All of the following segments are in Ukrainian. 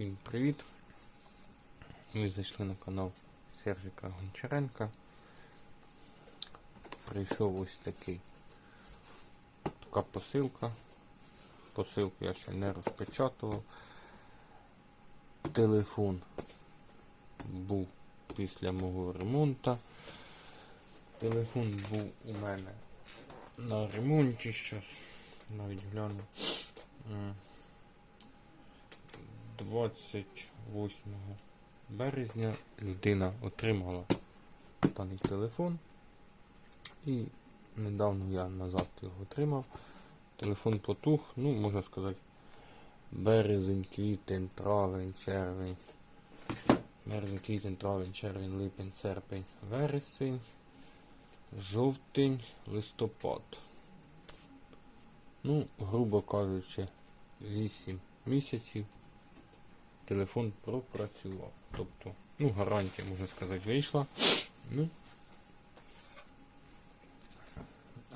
Всім привіт! Ви зайшли на канал Сержика Гончаренка. Прийшов ось такий така посилка. Посилку я ще не розпечатував. Телефон був після мого ремонту. Телефон був у мене на ремонті зараз. Навіть гляну. М. 28 березня людина отримала даний телефон. І недавно я назад його отримав. Телефон потух, ну, можна сказати, березень, квітень, травень, червень. Березень, квітень, травень, червень, липень, серпень, вересень, жовтень, листопад. Ну, грубо кажучи, 8 місяців телефон пропрацював. Тобто, ну, гарантія, можна сказати, вийшла. Ну,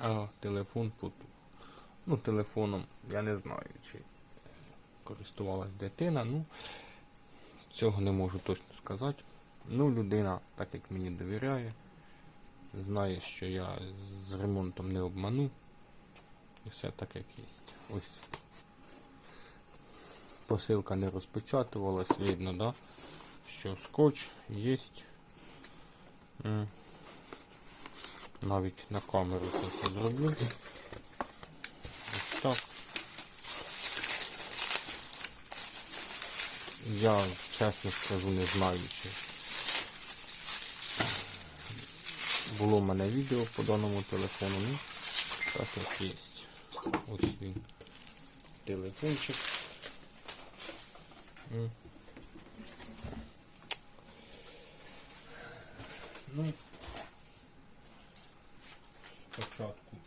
а телефон потух. Ну, телефоном я не знаю, чи користувалась дитина, ну цього не можу точно сказати. Ну, людина, так як мені довіряє, знає, що я з ремонтом не обману. І все так як є. Ось посилка не розпечатувалась, видно, да? що скотч є. Навіть на камеру це зроблю. Ось так. Я чесно скажу, не знаю, чи було в мене відео по даному телефону. Ну, так як є. Ось він. Телефончик. М. Ну, спочатку.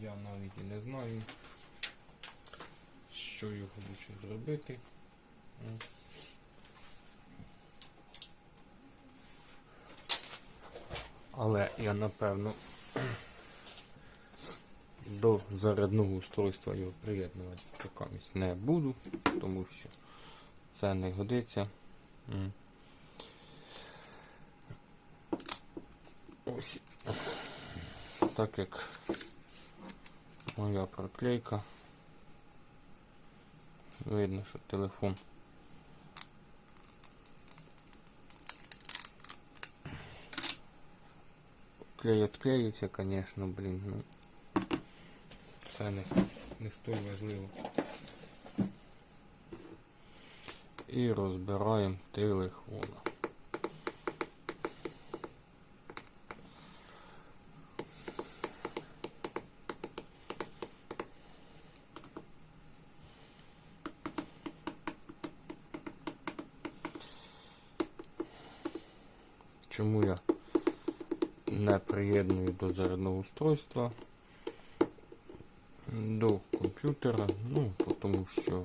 Я навіть і не знаю, що його лучше зробити. Але я напевно до зарядного устройства його приєднувати якомусь не буду, тому що це не годиться. Ось так як моя проклейка. Видно, що телефон клей відклеюється, звісно, блін, ну це не, не столь важливо. І розбираємо телефона. Чому я не приєдную до зарядного устройства? До комп'ютера, ну, тому що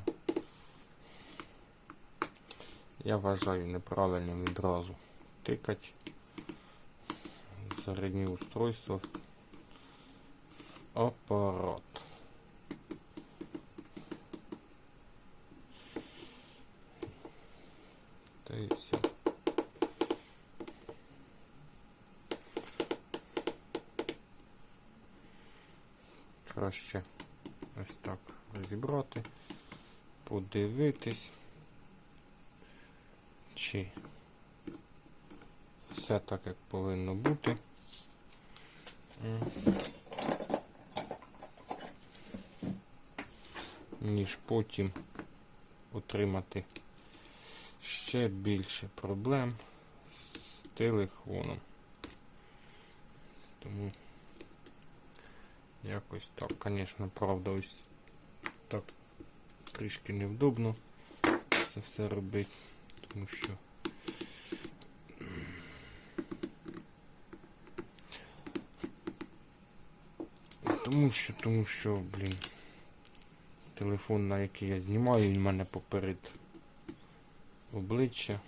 я вважаю неправильним відразу тикати зарядні устройства в апарат. Та і все. Краще ось так розібрати, подивитись, чи все так, як повинно бути. Ніж потім отримати ще більше проблем з телефоном. Тому Якось так, звісно, правда, ось так трішки невдобно це все робити, тому що тому що, тому що, блін, телефон, на який я знімаю, він в мене поперед обличчя.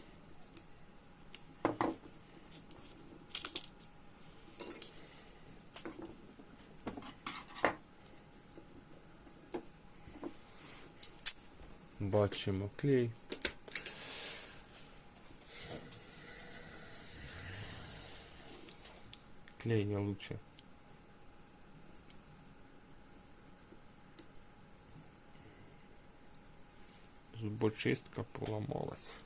Бачимо клей. Клей не лучше. Зубочистка поламалась.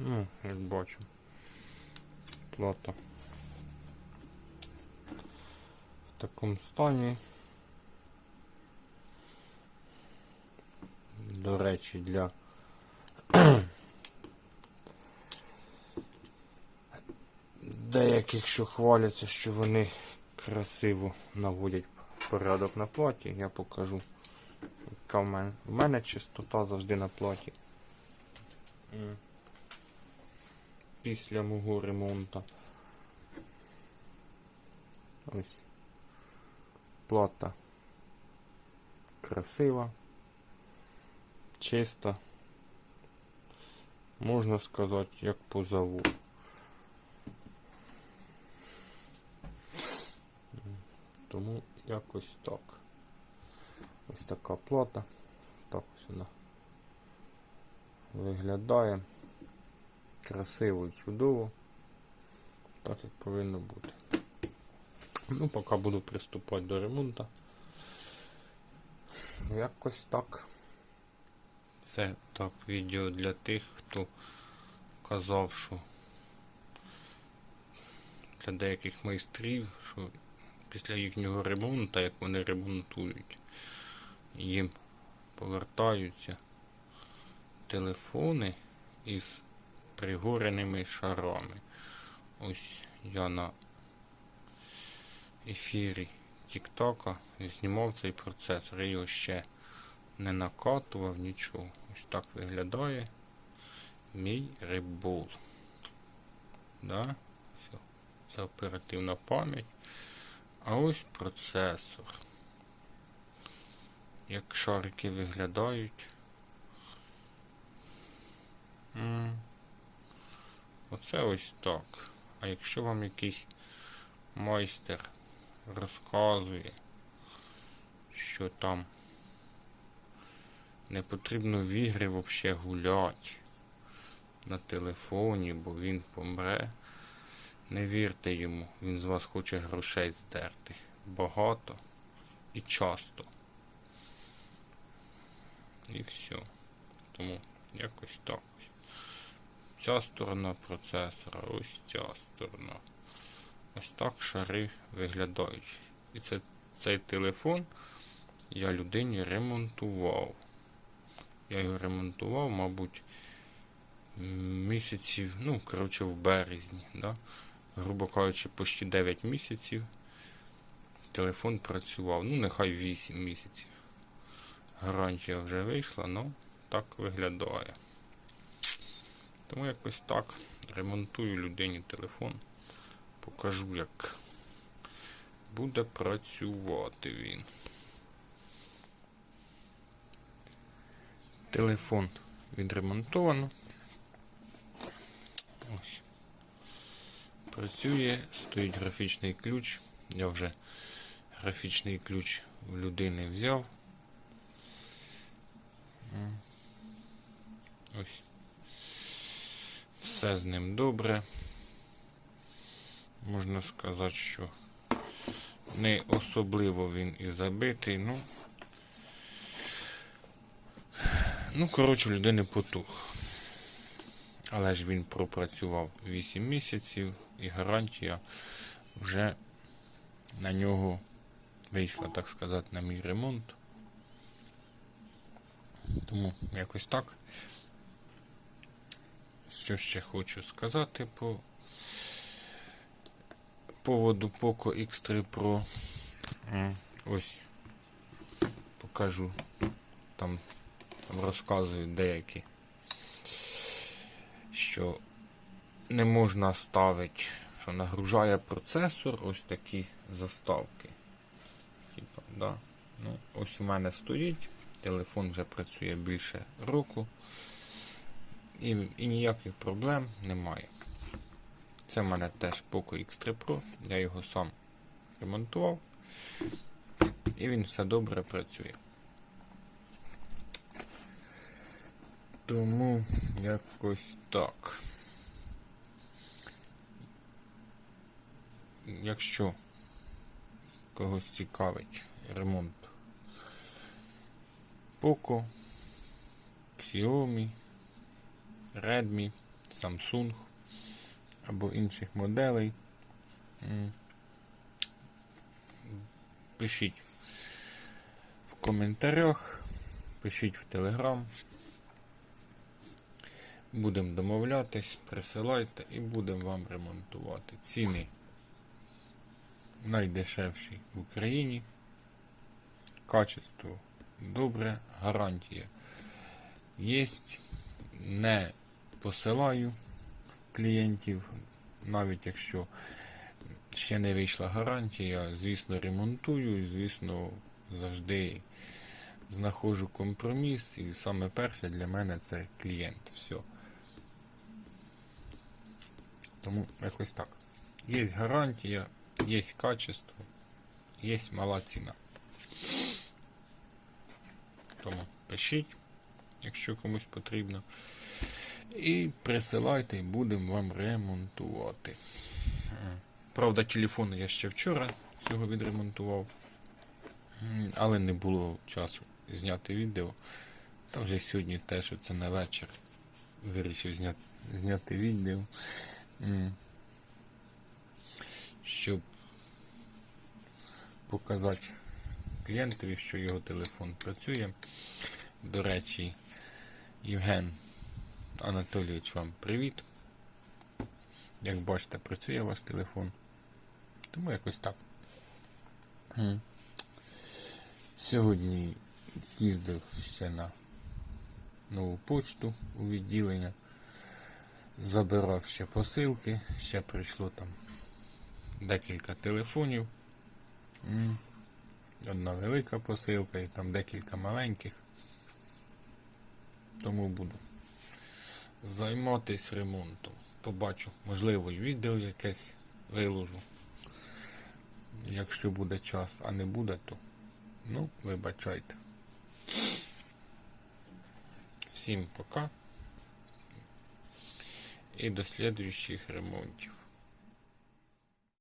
Ну, як бачу. Плата. В такому стані. До речі, для деяких, що хваляться, що вони красиво наводять порядок на платі, я покажу. Яка в мене. В мене чистота завжди на платі. М. Після мого ремонту. Ось. Плата красива, чиста. Можна сказати, як по заводу. Тому якось так. Ось така плата. Так ось вона виглядає. Красиво і чудово. Так як повинно бути. Ну, поки буду приступати до ремонту. Якось так. Це так відео для тих, хто казав, що для деяких майстрів, що після їхнього ремонту, як вони ремонтують, їм повертаються телефони із пригореними шарами. Ось я на ефірі Тіктока знімав цей процесор. Я його ще не накатував нічого. Ось так виглядає мій рибол. Да? Все. Це оперативна пам'ять. А ось процесор. Як шарики виглядають. М. Оце ось так. А якщо вам якийсь майстер розказує, що там не потрібно в ігри взагалі гуляти на телефоні, бо він помре. Не вірте йому, він з вас хоче грошей здерти. Багато і часто. І все. Тому якось так. Ця сторона процесора, ось ця сторона. Ось так шари виглядають. І це, цей телефон я людині ремонтував. Я його ремонтував, мабуть, місяців, ну, коротше, в березні. Да? Грубо кажучи, почти 9 місяців. Телефон працював, ну, нехай 8 місяців. Гарантія вже вийшла, ну так виглядає. Тому якось так ремонтую людині телефон. Покажу, як буде працювати він. Телефон відремонтовано. Ось. Працює, стоїть графічний ключ. Я вже графічний ключ в людини взяв. Ось. Все з ним добре. Можна сказати, що не особливо він і забитий, ну. Ну, коротше, людини потух. Але ж він пропрацював 8 місяців і гарантія вже на нього вийшла, так сказати, на мій ремонт. Тому якось так. Що ще хочу сказати по поводу Poco X3 Pro. Ось покажу. Там, там розказують деякі, що не можна ставити, що нагружає процесор ось такі заставки. Типа, да. ну, ось у мене стоїть, телефон вже працює більше року. І, і ніяких проблем немає. Це в мене теж Poco X3 Pro, я його сам ремонтував. І він все добре працює. Тому якось так. Якщо когось цікавить ремонт Poco, Xiaomi, Redmi, Samsung або інших моделей, пишіть в коментарях, пишіть в Telegram. Будемо домовлятись, присилайте і будемо вам ремонтувати. Ціни найдешевші в Україні. Качество добре, гарантія є. Не посилаю клієнтів, навіть якщо ще не вийшла гарантія, звісно, ремонтую і, звісно, завжди знаходжу компроміс. І саме перше для мене це клієнт. Все. Тому якось так. Є гарантія, є качество, є мала ціна. Тому пишіть, якщо комусь потрібно. І присилайте, будемо вам ремонтувати. Правда, телефон я ще вчора цього відремонтував, але не було часу зняти відео. Та вже сьогодні те, що це на вечір. Вирішив зняти, зняти відео. Щоб показати клієнтові, що його телефон працює. До речі, Євген Анатолійович, вам привіт. Як бачите, працює ваш телефон. Тому якось так. Сьогодні їздив ще на нову почту у відділення. Забирав ще посилки, ще прийшло там декілька телефонів. Одна велика посилка і там декілька маленьких. Тому буду займатися ремонтом. Побачу, можливо, відео якесь виложу. Якщо буде час, а не буде, то ну, вибачайте. Всім пока. І до слідуючих ремонтів.